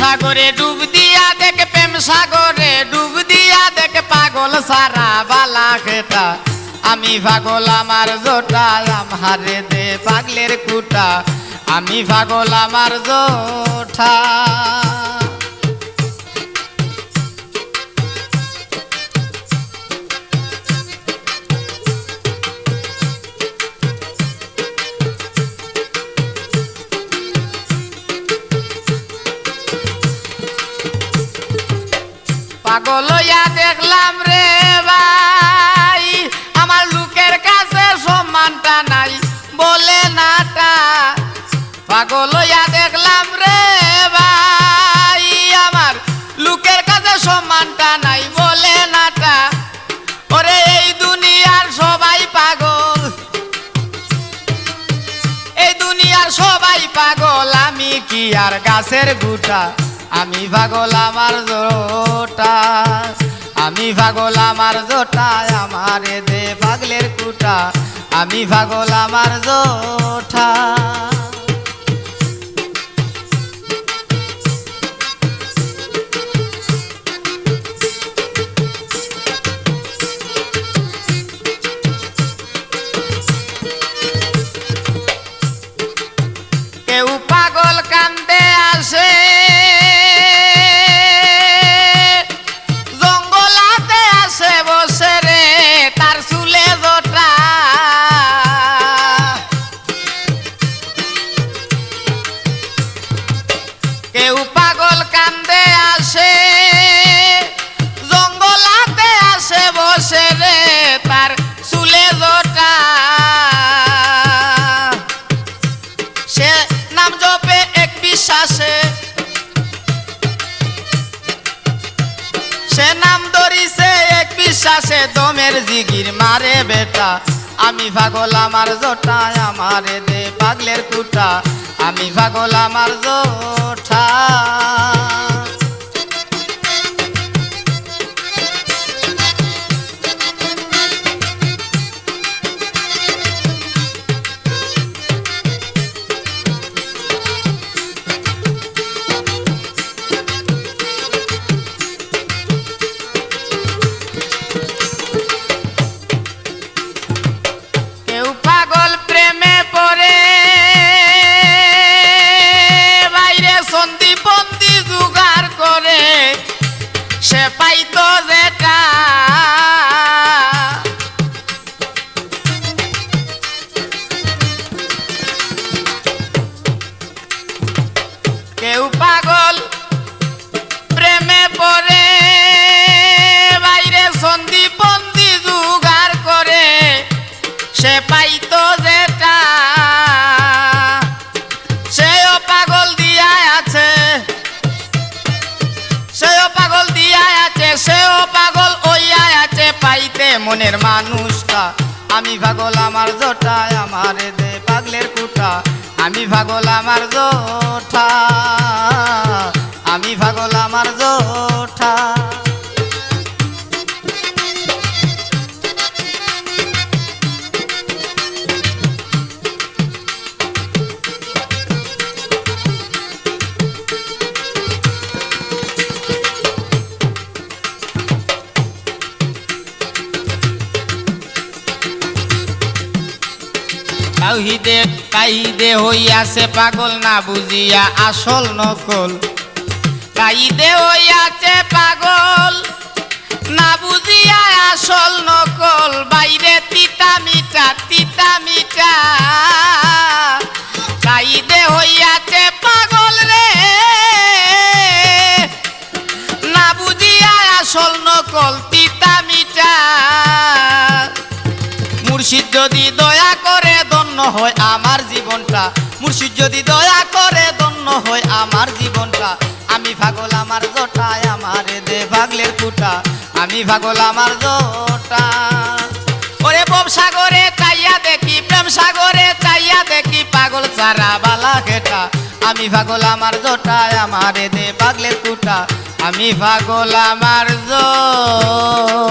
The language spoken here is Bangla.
সাগরে ডুব দিয়া দেখ প্রেম সাগরে ডুব দিয়া দেখ পাগল সারা বালা খেতা। আমি পাগল আমার জোটা আমারে দে পাগলের কুটা। আমি পাগল আমার জোঠা পাগল হইয়া দেখলাম রে ভাই, আমার লোকের কাছে সম্মানটা নাই, বলে নাটা। পাগল দেখলাম রে ভাই, আমার লোকের কাছে সম্মানটা নাই, বলে নাটা। ওরে এই দুনিয়ার সবাই পাগল। এই দুনিয়ার সবাই পাগল, আমি কি আর গাছের গুটা? আমি ভাগল আমার জোটা, আমি ভাগল আমার জোটা, আমারে দে পাগলের কুটা, আমি ভাগল আমার জোঠা বিশ্বাসে সে নাম ধরিছে এক বিশ্বাসে, দমের জিগির মারে বেটা। আমি ভাগল আমার জোটা, আমারে দে পাগলের কুটা। আমি ভাগল আমার জোঠা সে পাইতো যেটা পাইতে মনের মানুষটা। আমি ভাগল আমার জোটা, আমার দে পাগলের কুটা। আমি ভাগল আমার জোটা। আমি পাগল কাহিদে কাইদে হইয়াছে পাগল না বুঝিয়া আসল নকল। কাইদে হইয়াছে পাগল না বুঝিয়া আসল নকল। বাইরে তিতা মিঠা তিতা মিঠা কাহিদে হয় আমার জীবনটা। মুর্শিদ যদি দয়া করে দন্য হয় আমার জীবনটা। আমি পাগল আমার জটায়, আমারে দে পাগলের কুটা। আমি ভাগল আমার জটা। ওরে বব সাগরে চাইয়া দেখি, প্রেম সাগরে চাইয়া দেখি, পাগল সারা বালা ঘেটা। আমি পাগল আমার জটায়, আমারে দে পাগলের কুটা। আমি ভাগল আমার জটা